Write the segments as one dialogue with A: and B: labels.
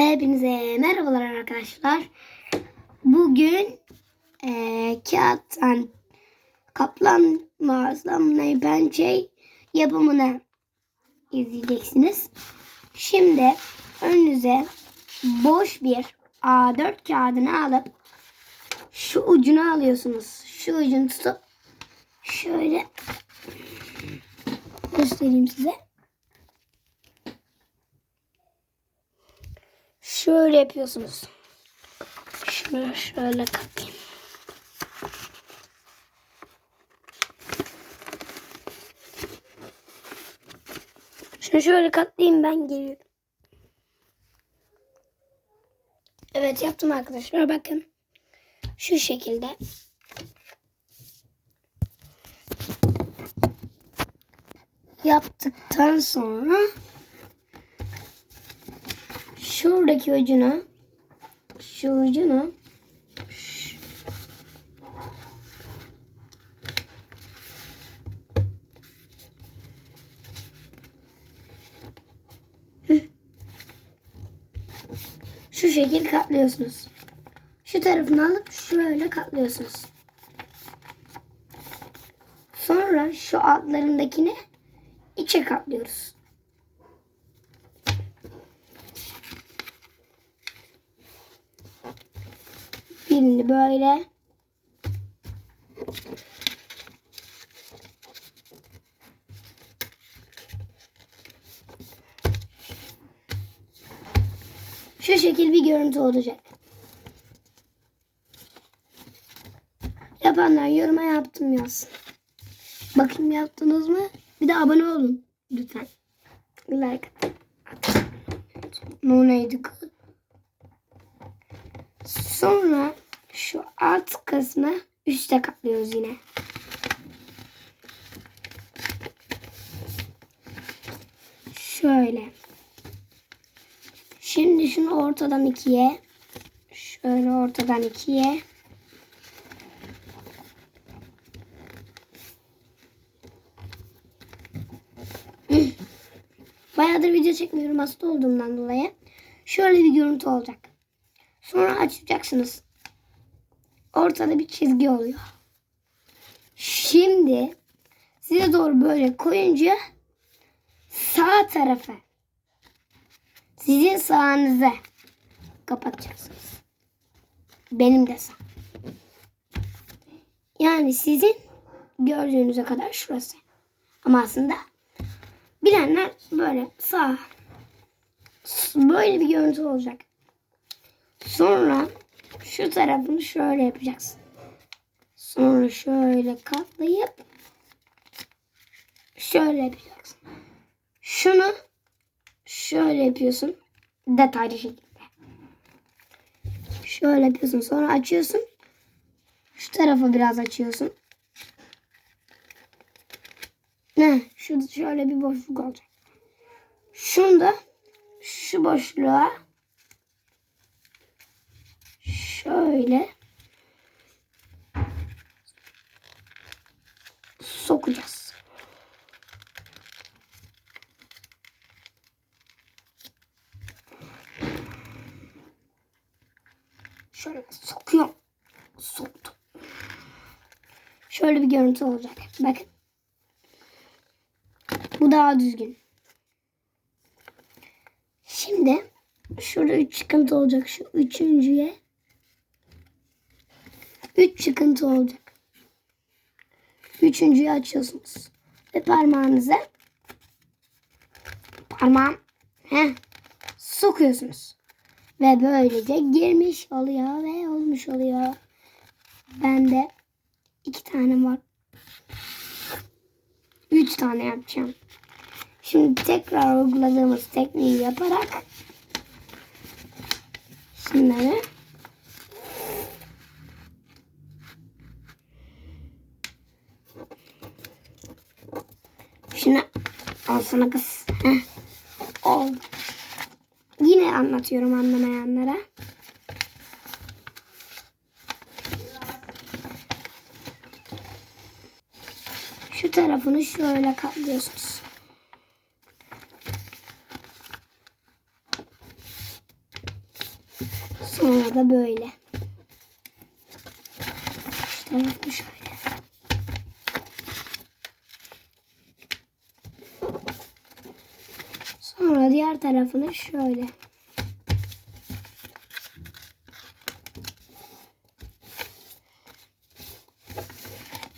A: Hepinize merhabalar arkadaşlar. Bugün eee kağıttan kaplan mağazamın pençe yapımını izleyeceksiniz. Şimdi önünüze boş bir A4 kağıdını alıp şu ucunu alıyorsunuz. Şu ucunu tutup şöyle göstereyim size. Şöyle yapıyorsunuz. Şunu şöyle katayım. Şunu şöyle katlayayım ben geliyorum. Evet yaptım arkadaşlar bakın. Şu şekilde. Yaptıktan sonra şuradaki ucuna şu ucuna ş- Hı. şu şekil katlıyorsunuz. Şu tarafını alıp şöyle katlıyorsunuz. Sonra şu altlarındakini içe katlıyoruz. Birini böyle. Şu şekil bir görüntü olacak. Yapanlar yoruma yaptım yazsın. Bakayım yaptınız mı? Bir de abone olun lütfen. Like atın. Ne neydi? Sonra şu alt kısmı üste katlıyoruz yine. Şöyle. Şimdi şunu ortadan ikiye. Şöyle ortadan ikiye. Bayağıdır video çekmiyorum hasta olduğumdan dolayı. Şöyle bir görüntü olacak. Sonra açacaksınız. Ortada bir çizgi oluyor. Şimdi size doğru böyle koyunca sağ tarafa sizin sağınıza kapatacaksınız. Benim de sağ. Yani sizin gördüğünüze kadar şurası. Ama aslında bilenler böyle sağ böyle bir görüntü olacak. Sonra şu tarafını şöyle yapacaksın. Sonra şöyle katlayıp şöyle yapacaksın. Şunu şöyle yapıyorsun. Detaylı şekilde. Şöyle yapıyorsun. Sonra açıyorsun. Şu tarafı biraz açıyorsun. Ne? Şu şöyle bir boşluk olacak. Şunu da şu boşluğa şöyle sokacağız. Şöyle sokuyorum. Soktum. Şöyle bir görüntü olacak. Bakın. Bu daha düzgün. Şimdi şurada üç çıkıntı olacak. Şu üçüncüye üç çıkıntı olacak. Üçüncüyü açıyorsunuz. Ve parmağınıza parmağım heh, sokuyorsunuz. Ve böylece girmiş oluyor ve olmuş oluyor. Bende iki tane var. Üç tane yapacağım. Şimdi tekrar uyguladığımız tekniği yaparak şunları şunu al sana kız. Oldu. Yine anlatıyorum anlamayanlara. Şu tarafını şöyle katlıyorsunuz. Sonra da böyle. Şu tarafı şöyle. Sonra diğer tarafını şöyle.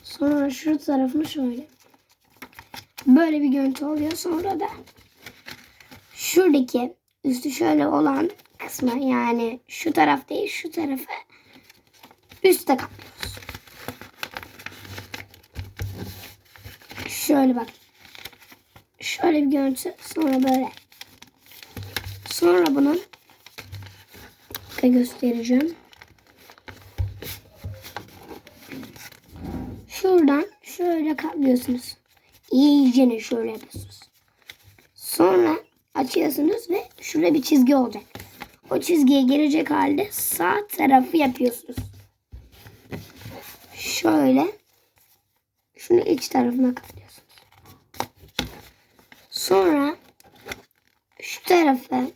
A: Sonra şu tarafını şöyle. Böyle bir görüntü oluyor. Sonra da şuradaki üstü şöyle olan kısmı yani şu taraf değil şu tarafı üstte kaplıyoruz. Şöyle bak. Şöyle bir görüntü. Sonra böyle. Sonra bunun da göstereceğim. Şuradan şöyle katlıyorsunuz. İyicene şöyle yapıyorsunuz. Sonra açıyorsunuz ve şurada bir çizgi olacak. O çizgiye gelecek halde sağ tarafı yapıyorsunuz. Şöyle şunu iç tarafına katlıyorsunuz. Sonra şu tarafı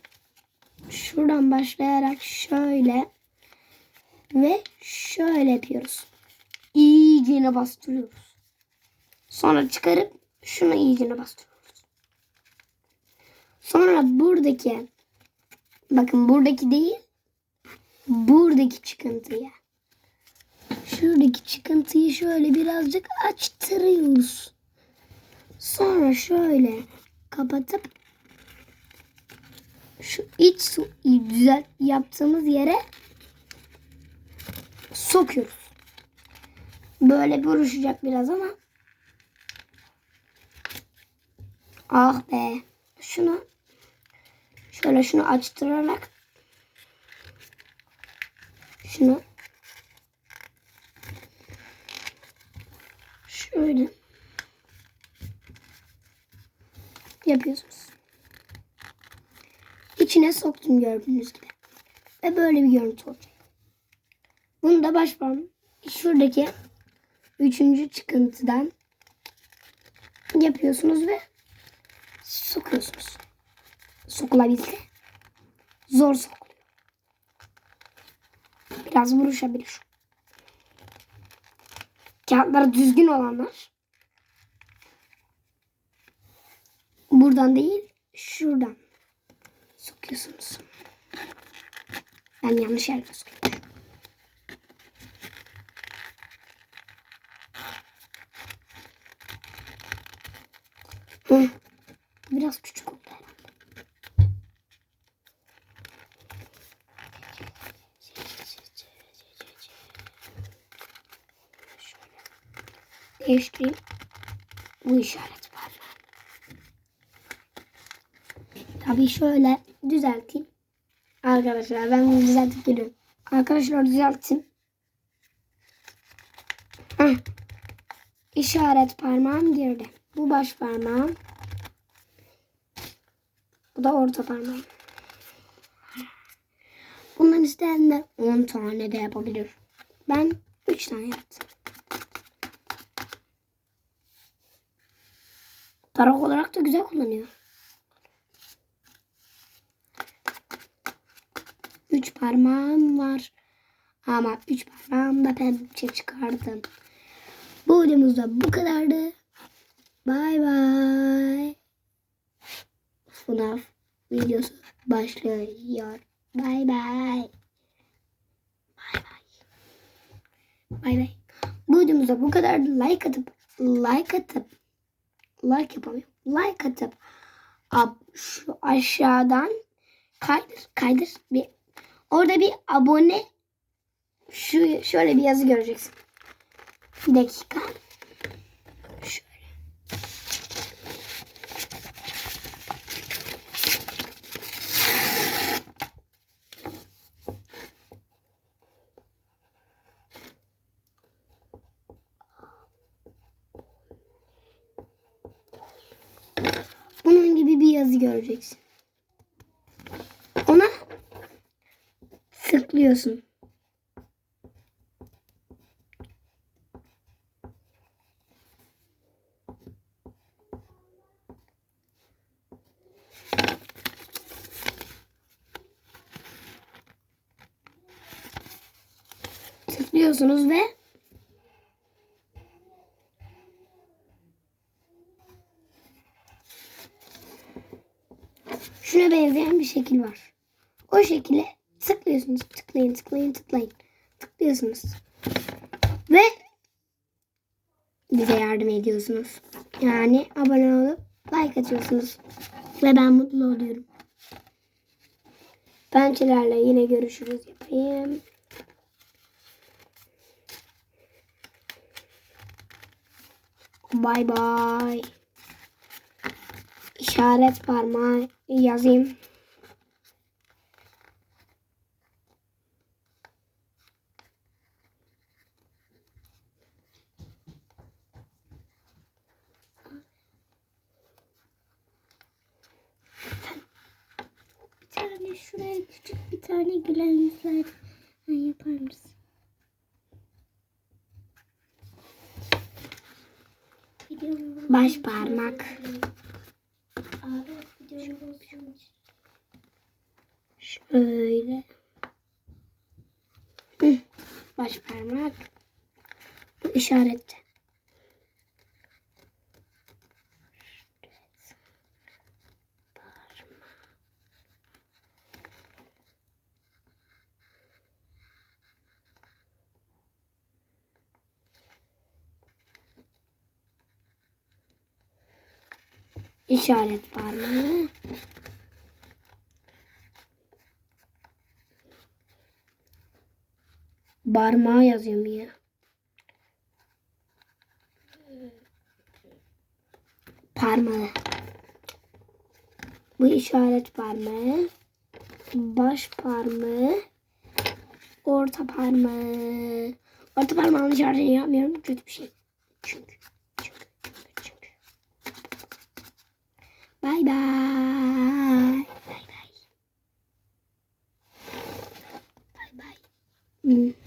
A: şuradan başlayarak şöyle ve şöyle yapıyoruz. İyicene bastırıyoruz. Sonra çıkarıp şunu iyicene bastırıyoruz. Sonra buradaki bakın buradaki değil buradaki çıkıntıya şuradaki çıkıntıyı şöyle birazcık açtırıyoruz. Sonra şöyle kapatıp şu iç su düzelt yaptığımız yere sokuyoruz. Böyle buruşacak biraz ama ah be şunu şöyle şunu açtırarak şunu şöyle yapıyorsunuz. İçine soktum gördüğünüz gibi. Ve böyle bir görüntü olacak. Bunu da baş şuradaki üçüncü çıkıntıdan yapıyorsunuz ve sokuyorsunuz. Sokulabilse zor sokuluyor. Biraz vuruşabilir. Kağıtları düzgün olanlar buradan değil şuradan sokuyorsunuz. Ben yanlış yerde sokuyorum. Biraz küçük oldu herhalde. Değiştireyim. Bu işaret var. Tabii şöyle düzelteyim. Arkadaşlar ben bunu düzeltip geliyorum. Arkadaşlar düzelttim. Heh. İşaret parmağım girdi. Bu baş parmağım. Bu da orta parmağım. Bundan isteyenler 10 tane de yapabilir. Ben 3 tane yaptım. Tarak olarak da güzel kullanıyor. Üç parmağım var. Ama üç parmağımda pençe çıkardım. Bu videomuz da bu kadardı. Bay bay. FNAF videosu başlıyor. Bay bay. Bay bay. Bay bay. Bu videomuzda bu kadar like atıp like atıp like yapamıyorum. Like atıp ab, şu aşağıdan kaydır kaydır bir orada bir abone şu şöyle bir yazı göreceksin. Bir dakika. Bunun gibi bir yazı göreceksin. Tıklıyorsun. tıklıyorsunuz ve şuna benzeyen bir şekil var. O şekilde tıklıyorsunuz. Tıklayın, tıklayın, tıklayın. Tıklıyorsunuz. Ve bize yardım ediyorsunuz. Yani abone olup like atıyorsunuz. Ve ben mutlu oluyorum. Pençelerle yine görüşürüz yapayım. Bay bay. İşaret parmağı yazayım.
B: Bir tane şuraya küçük bir tane gülen yüzler yapar mısın?
A: Baş parmak. Şöyle. Baş parmak. Bu işaret. İşaret parmağı. Parmağı yazıyorum ya. Parmağı. Bu işaret parmağı. Baş parmağı. Orta parmağı. Orta parmağın işaretini yapmıyorum. Kötü bir şey. Çünkü. Bay bay. Bay bay. Bay bay. Hmm.